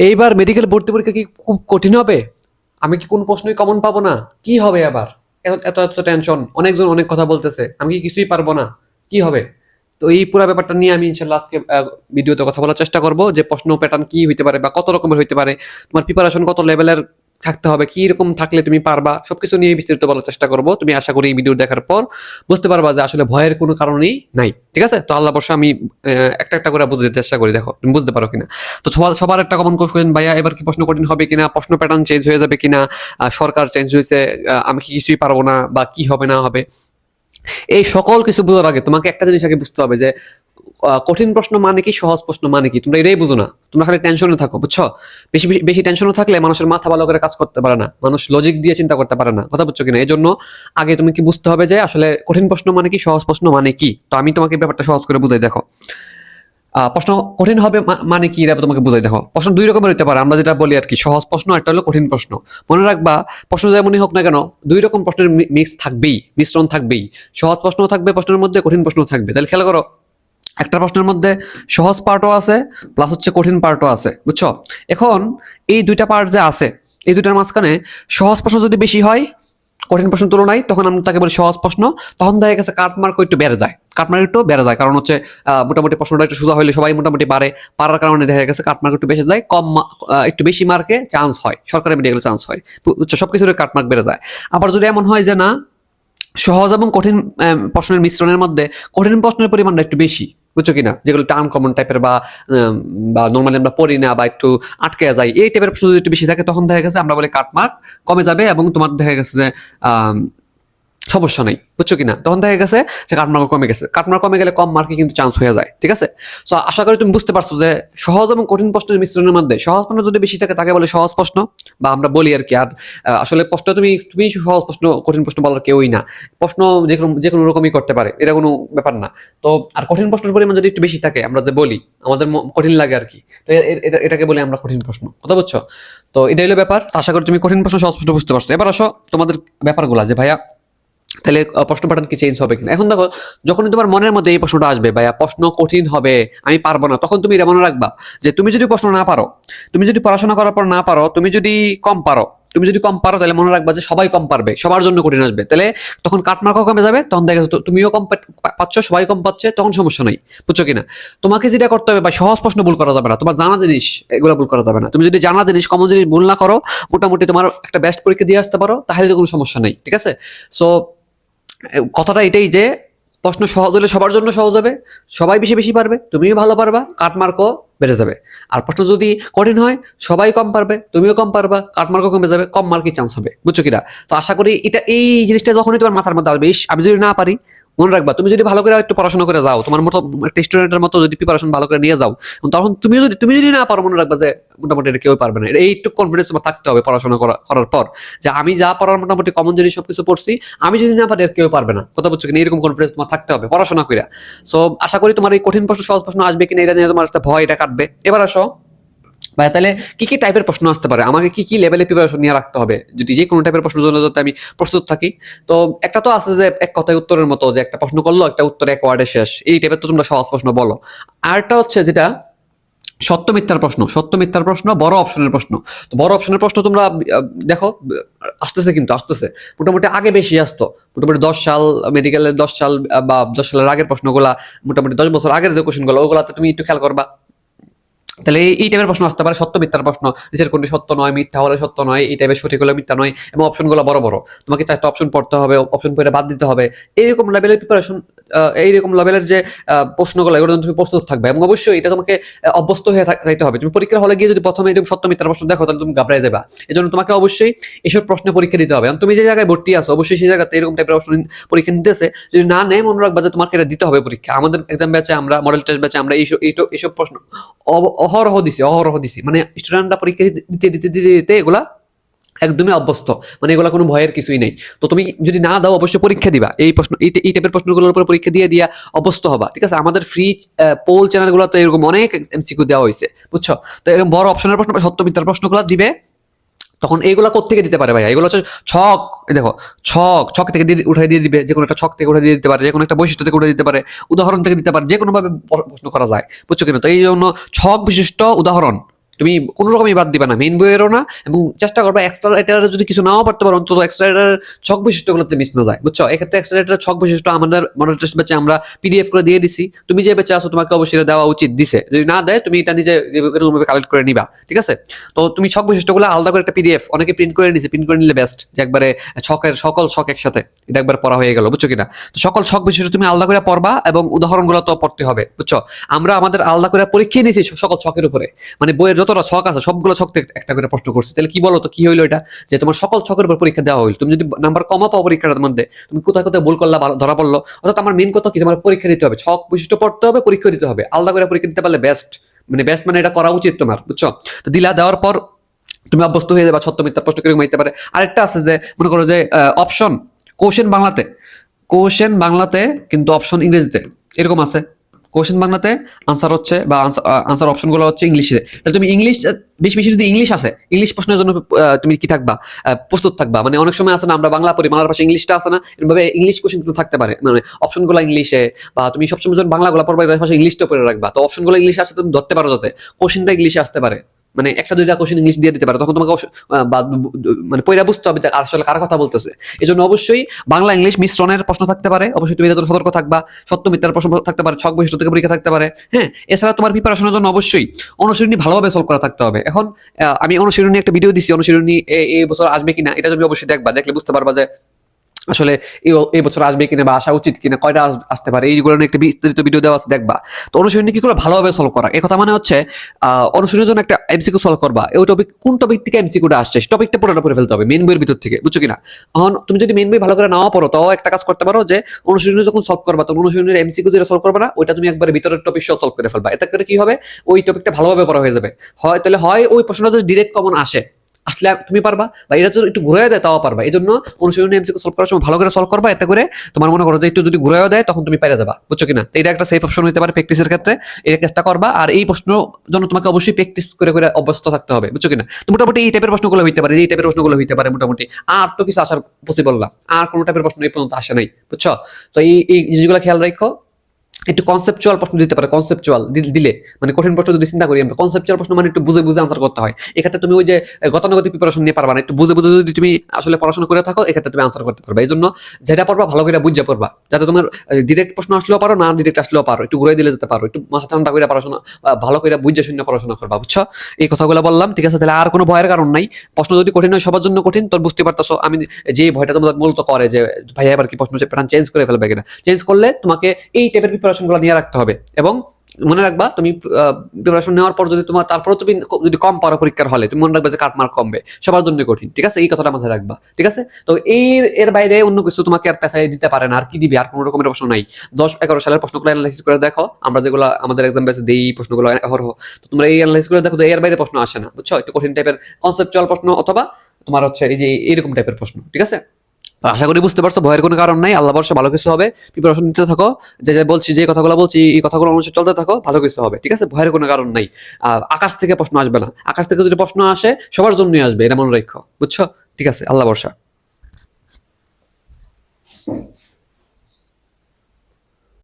এইবার মেডিকেল ভর্তি পরীক্ষা কি খুব কঠিন হবে? আমি কি কোনো প্রশ্নই কমন পাবো না? কি হবে আবার এত এত টেনশন অনেকজন অনেক কথা বলতেছে। আমি কি কিছুই পারব না? কি হবে? তো এই পুরো ব্যাপারটা নিয়ে আমি ইনশাল্লাহ আজকে ভিডিওতে কথা বলার চেষ্টা করব যে প্রশ্ন প্যাটার্ন কি হইতে পারে বা কত রকমের হইতে পারে। তোমার প্রিপারেশন কত লেভেলের থাকতে হবে, কি রকম থাকলে তুমি পারবা, সবকিছু নিয়ে বিস্তারিত বলার চেষ্টা করব। তুমি আশা করি এই ভিডিও দেখার পর বুঝতে পারবা যে আসলে ভয়ের কোনো কারণেই নাই, ঠিক আছে? তো আল্লাহ বর্ষা আমি একটা একটা করে বুঝতে চেষ্টা করি, দেখো, তুমি বুঝতে পারো কিনা। তো সবার একটা কমন কোশ্চেন ভাইয়া, এবার কি প্রশ্ন কঠিন হবে কিনা, প্রশ্ন প্যাটার্ন চেঞ্জ হয়ে যাবে কিনা সরকার চেঞ্জ হয়েছে আমি কি কিছুই পারব না, বা কি হবে না হবে। এই সকল কিছু বোঝার আগে তোমাকে একটা জিনিস আগে বুঝতে হবে যে কঠিন প্রশ্ন মানে কি, সহজ প্রশ্ন মানে কি? তোমরা এটাই বুঝো না। তোমরা খালি টেনশনে থাকো, বুঝছ? বেশি, বেশি- টেনশনে থাকলে মানুষের মাথা ভালো করে কাজ করতে পারে না। মানুষ লজিক দিয়ে চিন্তা করতে পারে না। কথা বুঝছ কিনা? এই জন্য আগে তুমি কি বুঝতে হবে যে আসলে কঠিন প্রশ্ন মানে কি, সহজ প্রশ্ন মানে কি? তো আমি তোমাকে ব্যাপারটা সহজ করে বুঝাই, দেখো। প্রশ্ন কঠিন হবে মানে কি, এটা তোমাকে বুঝাই, দেখো। প্রশ্ন দুই রকমের হতে পারে। আমরা যেটা বলি আর কি, সহজ প্রশ্ন, একটা হলো কঠিন প্রশ্ন। মনে রাখবা, প্রশ্ন যেমনই হোক না কেন, দুই রকম প্রশ্নের মিক্স থাকবেই, মিশ্রণ থাকবেই। সহজ প্রশ্ন থাকবে, প্রশ্নের মধ্যে কঠিন প্রশ্ন থাকবে। তাহলে খেয়াল করো একটা প্রশ্নের মধ্যে সহজ পার্টও আছে প্লাস হচ্ছে কঠিন পার্টও আছে, বুঝছ? এখন এই দুইটা পার্ট যে আছে, এই দুইটার মাঝখানে সহজ প্রশ্ন যদি বেশি হয়, কঠিন প্রশ্ন তুলনায়, তখন আমরা তাকে বলি সহজ প্রশ্ন, তখন দেখা গেছে কাটমার্ক একটু বেড়ে যায়। কাটমার্ক একটু বেড়ে যায়, কারণ হচ্ছে মোটামুটি প্রশ্নটা একটু সোজা হলে সবাই মোটামুটি পারে, পারার কারণে দেখা গেছে কাটমার্ক একটু বেশি যায়, কম একটু বেশি মার্কে চান্স হয়, সরকারি মেডিকেলে চান্স হয় সব কিছুর কাটমার্ক বেড়ে যায়। আবার যদি এমন হয় যে না, সহজ এবং কঠিন প্রশ্নের মিশ্রণের মধ্যে কঠিন প্রশ্নের পরিমাণটা একটু বেশি বুঝছ কিনা? যেগুলো টার্ম কমন টাইপের বা বা নর্মালি আমরা পড়ি না বা একটু আটকে যাই, এই টাইপের প্রশ্ন যদি একটু বেশি থাকে, তখন দেখা গেছে আমরা বলি কাটমার্ক কমে যাবে এবং তোমার দেখা গেছে যে সমস্যা নেই, বুঝছ কিনা? তখন দেখা গেছে যে কাটমার্ক কমে গেছে। কাটমার্ক কমে গেলে কম মার্কে কিন্তু চান্স হয়ে যায়, ঠিক আছে? সো আশা করি তুমি বুঝতে পারছ যে সহজ এবং কঠিন প্রশ্নের মিশ্রণের মধ্যে, সহজ প্রশ্ন যদি বেশি থাকে তাকে বলে সহজ প্রশ্ন, বা আমরা বলি আর কি। আর আসলে প্রশ্ন তুমি তুমি সহজ প্রশ্ন, কঠিন প্রশ্ন বলার কেউই না। প্রশ্ন যে কোনো যে কোনো রকমই করতে পারে, এটা কোনো ব্যাপার না। তো, আর কঠিন প্রশ্নের পরিমাণ যদি একটু বেশি থাকে, আমরা যে বলি, আমাদের কঠিন লাগে আর কি। তো এটা- এটাকে বলি আমরা কঠিন প্রশ্ন, কথা বুঝছ? তো এটাই হলো ব্যাপার। আশা করি তুমি কঠিন প্রশ্ন, সহজ প্রশ্ন বুঝতে পারছ। এবার আসো তোমাদের ব্যাপারগুলা যে ভাইয়া তাহলে প্রশ্ন প্যাটার্ন কি চেঞ্জ হবে কিনা? এখন দেখো, যখনই তোমার মনের মধ্যে এই প্রশ্নটা আসবে, ভাইয়া, প্রশ্ন কঠিন হবে, আমি পারব না, তখন তুমি এটা মনে রাখবা যে তুমি যদি প্রশ্ন না পারো, তুমি যদি পড়াশোনা করার পর না পারো, তুমি যদি কম পারো, তুমি যদি কম পারো, তাহলে মনে রাখবা যে সবাই কম পারবে, সবার জন্য কঠিন আসবে। তাহলে তখন কাটমার্কও কমে যাবে, তখন দেখা যাচ্ছে তুমিও কম পাচ্ছ, সবাই কম পাচ্ছে, তখন সমস্যা নাই, বুঝছ কিনা? তোমাকে যেটা করতে হবে বা সহজ প্রশ্ন ভুল করা যাবে না, তোমার জানা জিনিস এগুলো ভুল করা যাবে না। তুমি যদি জানা জিনিস কমন জিনিস ভুল না করো, মোটামুটি তোমার একটা বেস্ট পরীক্ষা দিয়ে আসতে পারো, তাহলে তো কোনো সমস্যা নেই, ঠিক আছে? সো কথাটা এটাই যে, প্রশ্ন সহজ হলে সবার জন্য সহজ হবে, সবাই বেশি বেশি পারবে, তুমিও ভালো পারবা, কাটমার্কও বেড়ে যাবে। আর প্রশ্ন যদি কঠিন হয়, সবাই কম পারবে, তুমিও কম পারবা, কাটমার্কও কমে যাবে, কম মার্কের চান্স হবে। বুঝছ কিনা? তো আশা করি এটা, এই জিনিসটা যখনই তোমার মাথার মধ্যে আসবে আমি যদি না পারি মনে রাখবা, তুমি যদি ভালো করে একটু পড়াশোনা করে যাও, তোমার মতো একটা স্টুডেন্টের মতো যদি প্রিপারেশন ভালো করে নিয়ে যাও, তখন তুমি যদি তুমি যদি না পারো, মনে রাখবা যে মোটামুটি এটা কেউ পারবে না। এইটুকু কনফিডেন্স তোমার থাকতে হবে পড়াশোনা করা- করার পর। যে আমি যা পড়ার মোটামুটি কমন জিনিস সবকিছু পড়ছি, আমি যদি না পারি কেউ পারবে না। কথা বলছো কিনা? এরকম কনফিডেন্স তোমার থাকতে হবে পড়াশোনা করে সো আশা করি তোমার এই কঠিন প্রশ্ন, সহজ প্রশ্ন আসবে কিনা, এটা নিয়ে তোমার একটা ভয়, এটা কাটবে। এবার আসো। ভাই তাহলে কি কি টাইপের প্রশ্ন আসতে পারে? আমাকে কি কি লেভেলে প্রিপারেশন নিয়ে রাখতে হবে? যদি যে কোনো টাইপের প্রশ্নের জন্য আমি প্রস্তুত থাকি। তো একটা তো আছে যে এক কথায় উত্তরের মতো, যে একটা প্রশ্ন করল, একটা উত্তর এক ওয়ার্ডে শেষ। এই টাইপের তো তোমরা সহজ প্রশ্ন বলো। আরটা হচ্ছে যেটা, সত্য মিথ্যার প্রশ্ন। সত্য মিথ্যার প্রশ্ন, বড় অপশনের প্রশ্ন। তো বড় অপশনের প্রশ্ন তোমরা দেখো, আসতেছে কিন্তু, আসতেছে। মোটামুটি আগে বেশি আসতো। মোটামুটি দশ সাল মেডিকেলের দশ সাল, বা দশ সালের আগের প্রশ্নগুলা, মোটামুটি দশ বছর আগের যে কোশ্চেনগুলো ওগুলাতে তুমি একটু খেয়াল করবা। তাহলে এই- টাইপের প্রশ্ন আসতে পারে, সত্য মিথ্যার প্রশ্ন। নিজের কোনটি সত্য নয়, মিথ্যা হলে সত্য নয়, এই টাইপের সঠিক হলে মিথ্যা নয়, এবং অপশনগুলো বড় বড়। তোমাকে চারটা অপশন পড়তে হবে অপশন পড়ে বাদ দিতে হবে। এরকম লেভেলের প্রিপারেশন এইরকম লেভেলের যে প্রশ্নগুলো এগুলো তুমি প্রস্তুত থাকবে এবং অবশ্যই এটা তোমাকে অভ্যস্ত হয়ে থাকতে হবে। তুমি পরীক্ষার হলে গিয়ে যদি প্রথমে এরকম সত্য মিথ্যার প্রশ্ন দেখো, তাহলে তুমি ঘাবড়ায় যাবা। এই জন্য তোমাকে অবশ্যই এইসব প্রশ্নে পরীক্ষা দিতে হবে। এবং তুমি যে জায়গায় ভর্তি আছো, অবশ্যই সেই জায়গাতে এরকম টাইপের প্রশ্ন পরীক্ষা নিতেছে। যদি না নেয়, মনে রাখবা যে তোমাকে এটা দিতে হবে পরীক্ষা। আমাদের এক্সাম ব্যাচে আমরা মডেল টেস্ট ব্যাচে আমরা এইসব এইসব প্রশ্ন অহরহ দিছি অহরহ দিছি। মানে স্টুডেন্টরা পরীক্ষা দিতে দিতে দিতে এগুলা একদমই অভ্যস্ত। মানে এগুলা কোনো ভয়ের কিছুই নেই। তো তুমি যদি না দাও, অবশ্যই পরীক্ষা দিবা। এই প্রশ্ন, এই টাইপের প্রশ্নগুলোর উপর পরীক্ষা দিয়ে দিয়া অভ্যস্ত হবা। ঠিক আছে? আমাদের ফ্রি পোল চ্যানেলগুলোতে এরকম অনেক এমসিকিউ দেওয়া হয়েছে। বুঝছ? তো এরকম বড় অপশনের প্রশ্ন সত্য মিথ্যার প্রশ্নগুলো দিবে। তখন এইগুলা কোথেকে দিতে পারে ভাই এগুলো হচ্ছে ছক দেখো, ছক ছক থেকে উঠাই দিয়ে দিবে। যে কোনো একটা ছক থেকে উঠাই দিয়ে দিতে পারে যে কোনো একটা বৈশিষ্ট্য থেকে উঠে দিতে পারে। উদাহরণ থেকে দিতে পারে যে কোনো ভাবে প- প্রশ্ন করা যায়। বুঝছ কিনা? তো এই জন্য ছক বিশিষ্ট উদাহরণ। তুমি কোনো রকমই বাদ দিবা না মেইন বইয়েরও না এবং চেষ্টা করবা এক্সট্রা রাইটার যদি কিছু নাও পারতে পারো, অন্তত এক্সট্রা রাইটার ছক বৈশিষ্ট্যগুলোতে মিস না যায়, বুঝছ? এক্ষেত্রে এক্সট্রা রাইটার ছক বৈশিষ্ট্য আমাদের মডেল টেস্ট ব্যাচে আমরা পিডিএফ করে দিয়ে দিছি। তুমি যে বেঁচে আছো তোমাকে অবশ্যই দেওয়া উচিত, দিছে। যদি না দেয়, তুমি এটা নিজে এরকমভাবে কালেক্ট করে নিবা, ঠিক আছে? তো তুমি ছক বৈশিষ্ট্যগুলো আলাদা করে একটা পিডিএফ অনেকে প্রিন্ট করে নিছে প্রিন্ট করে নিলে বেস্ট যে একবারে ছকের সকল ছক একসাথে, এটা একবার পড়া হয়ে গেল, বুঝছ কিনা? তো সকল ছক বৈশিষ্ট্য তুমি আলাদা করে পড়বা এবং উদাহরণগুলো তো পড়তে হবে, বুঝছ? আমরা আমাদের আলাদা করে পরীক্ষা নিয়েছি সকল ছকের উপরে মানে বইয়ের যতটা ছক আছে, সবগুলো ছক থেকে একটা করে প্রশ্ন করছে। তাহলে কি বলো তো কি হইল এটা? যে তোমার সকল ছকের উপর পরীক্ষা দেওয়া হইল। তুমি যদি নাম্বার কমা পাও পরীক্ষাটার মধ্যে, তুমি কোথায় কোথায় ভুল করলা ধরা পড়ল, অর্থাৎ আমার মেন কথা কি, তোমার পরীক্ষা দিতে হবে। ছক বৈশিষ্ট্য পড়তে হবে, পরীক্ষা দিতে হবে। আলাদা করে পরীক্ষা দিতে পারলে বেস্ট মানে বেস্ট মানে এটা করা উচিত তোমার, বুঝছ? তো দিলা দেওয়ার পর তুমি অভ্যস্ত হয়ে যাবে সত্য মিথ্যা প্রশ্ন কীরকম হইতে পারে। আরেকটা আছে যে, মনে করো যে অপশন কোশ্চেন বাংলাতে। কোশ্চেন বাংলাতে কিন্তু অপশন ইংরেজিতে। এরকম আছে। কোশ্চেন বাংলাতে আনসার হচ্ছে বা আনসার অপশনগুলো হচ্ছে ইংলিশে তাহলে তুমি ইংলিশ বেশি বেশি যদি ইংলিশ আসে ইংলিশ প্রশ্নের জন্য তুমি কি থাকবা? প্রস্তুত থাকবা। মানে অনেক সময় আসে না, আমরা বাংলা পড়ি বাংলার পাশে ইংলিশটা আছে না এরভাবে ইংলিশ কোশ্চেন কিন্তু থাকতে পারে। মানে অপশনগুলো ইংলিশে বা তুমি সবসময় যখন বাংলাগুলো পড়বা, এর পাশে ইংলিশটা পড়ে রাখবা। তো অপশনগুলো ইংলিশে আসে, তুমি ধরতে পারো যাতে। কোশ্চেনটা ইংলিশে আসতে পারে। মানে একটা, দুইটা কোশ্চেন ইংলিশ দিয়ে দিতে পারে। তখন তোমাকে মানে পয়লা বুঝতে হবে যে আসলে কার কথা বলতেছে। এই জন্য অবশ্যই বাংলা ইংলিশ মিশ্রণের প্রশ্ন থাকতে পারে। অবশ্যই তুমি জন্য সতর্ক থাকবা। সত্য মিথ্যার প্রশ্ন থাকতে পারে, ছক বৈশিষ্ট্য থেকে পরীক্ষা থাকতে পারে। হ্যাঁ এছাড়া তোমার প্রিপারেশনের জন্য অবশ্যই অনুশীলনী ভালোভাবে সলভ করা থাকতে হবে। এখন আমি অনুশীলনী একটা ভিডিও দিচ্ছি অনুশীলনী এই বছর আসবে কিনা, এটা তুমি অবশ্যই দেখবা। দেখলে বুঝতে পারবা যে আসলে এই এই বছর আসবে কিনা বা আসা উচিত কিনা, কয়টা আসতে পারে, এইগুলো নিয়ে একটা বিস্তারিত ভিডিও দেওয়া আছে, দেখবা। তো অনুশীলনী কি করে ভালোভাবে সলভ করা। এই কথা মানে হচ্ছে অনুশীলনের জন্য একটা এমসিকিউ সলভ করবা। ওই টপিক কোন টপিক থেকে এমসিকিউটা আসছে? টপিকটা পুরোটা পড়ে ফেলতে হবে মেন বইয়ের ভিতর থেকে, বুঝছ কিনা? এখন তুমি যদি মেন বই ভালো করে নাও পড়ো, তাও একটা কাজ করতে পারো যে, অনুশীলনী যখন সলভ করবা, তখন অনুশীলনের এমসিকিউ যেটা সলভ করবা না, ওইটা তুমি একবার ভিতরের টপিক সহ সলভ করে ফেলবা। এতে করে কি হবে? ওই টপিকটা ভালোভাবে পড়া হয়ে যাবে। হয় তাহলে হয় ওই প্রশ্নটা যদি ডিরেক্ট কমন আসে। আসলে তুমি পারবা বা এটা একটু ঘুরে দেয়, তাও পারবা। এই জন্য অনুশীলনী এমসিকিউ সলভ করার সময় ভালো করে সলভ করবা, এতে করে তোমার মনে করো যে একটু যদি ঘুরেও দেয়, তখন তুমি পেরে যাবা। বুঝছ কিনা? এটা একটা সেফ অপশন হতে পারে প্র্যাকটিসের ক্ষেত্রে। এই চেষ্টা করবা আর এই প্রশ্ন জন্য তোমাকে অবশ্যই প্র্যাকটিস করে করে অভ্যস্ত থাকতে হবে। বুঝছ কিনা? তো মোটামুটি এই টাইপের প্রশ্নগুলো হইতে পারে এই টাইপের প্রশ্নগুলো হইতে পারে মোটামুটি। আর তো কিছু আসার পসিবল না। আর কোনো টাইপের প্রশ্ন এই পর্যন্ত আসে নাই। বুঝছ? তো এই জিনিসগুলো খেয়াল রাখো। একটু কনসেপচুয়াল প্রশ্ন দিতে পারে কনসেপচুয়াল দিলে। মানে কঠিন প্রশ্ন যদি চিন্তা করি আমরা কনসেপচুয়াল প্রশ্ন মানে একটু বুঝে বুঝে আনসার করতে হয়। এক্ষেত্রে তুমি ওই যে গতানুগতিক প্রিপারেশন নিয়ে পারবা না, একটু বুঝে বুঝে যদি তুমি আসলে পড়াশোনা করে থাকো, এক্ষেত্রে তুমি আনসার করতে পারবে। এই জন্য যেটা পড়বা, ভালো করে বুঝে পড়বা। যাতে তোমার ডিরেক্ট প্রশ্ন আসলেও পারো, না ডিরেক্ট আসলেও পারো। একটু ঘুরে দিলে যেতে পারো, একটু মাথা ঠান্ডা করে পড়াশোনা ভালো করে বুঝে শূন্য পড়াশোনা করবা, বুঝছ? এই কথাগুলো বললাম, ঠিক আছে? তাহলে আর কোনো ভয়ের কারণ নাই। প্রশ্ন যদি কঠিন হয়, সবার জন্য কঠিন, তোর বুঝতে পারতাছো। আমি যে ভয়টা তোমাদের মূলত করে যে, ভাইয়া এবার কি প্রশ্ন প্যাটার্ন চেঞ্জ করে ফেলবে কিনা। চেঞ্জ করলে তোমাকে এই টাইপের প্রিপারেশনগুলো নিয়ে রাখতে হবে। এবং মনে রাখবা, তুমি প্রিপারেশন নেওয়ার পর যদি তোমার তারপরে তুমি যদি কম পারো পরীক্ষার হলে, তুমি মনে রাখবে যে কাট মার্ক কমবে। সবার জন্য কঠিন, ঠিক আছে? এই কথাটা মাথায় রাখবা, ঠিক আছে? তো এর এর বাইরে অন্য কিছু তোমাকে আর পেশায় দিতে পারে না, আর কি দিবে, আর কোনো রকমের প্রশ্ন নাই। দশ, এগারো সালের প্রশ্নগুলো অ্যানালাইসিস করে দেখো, আমরা যেগুলো আমাদের এক্সাম বেসে দেই প্রশ্নগুলো অহরহ তো তোমরা এই অ্যানালাইসিস করে দেখো যে এর বাইরে প্রশ্ন আসে না, বুঝছ? একটু কঠিন টাইপের কনসেপচুয়াল প্রশ্ন অথবা তোমার হচ্ছে এই যে এরকম টাইপের প্রশ্ন, ঠিক আছে? আশা করি বুঝতে পারছ, ভয়ের কোনো কারণ নাই, আল্লাহ বর্ষ ভালো কিছু হবে। প্রিপারেশন নিতে থাকো, যে যে বলছি, যে কথাগুলো বলছি, এই কথাগুলো অনুসারে চলতে থাকো, ভালো কিছু হবে, ঠিক আছে? ভয়ের কোনো কারণ নাই। আকাশ থেকে প্রশ্ন আসবে না। আকাশ থেকে যদি প্রশ্ন আসে, সবার জন্যই আসবে, এটা মনে রাখো, বুঝছ? ঠিক আছে, আল্লাহ বর্ষা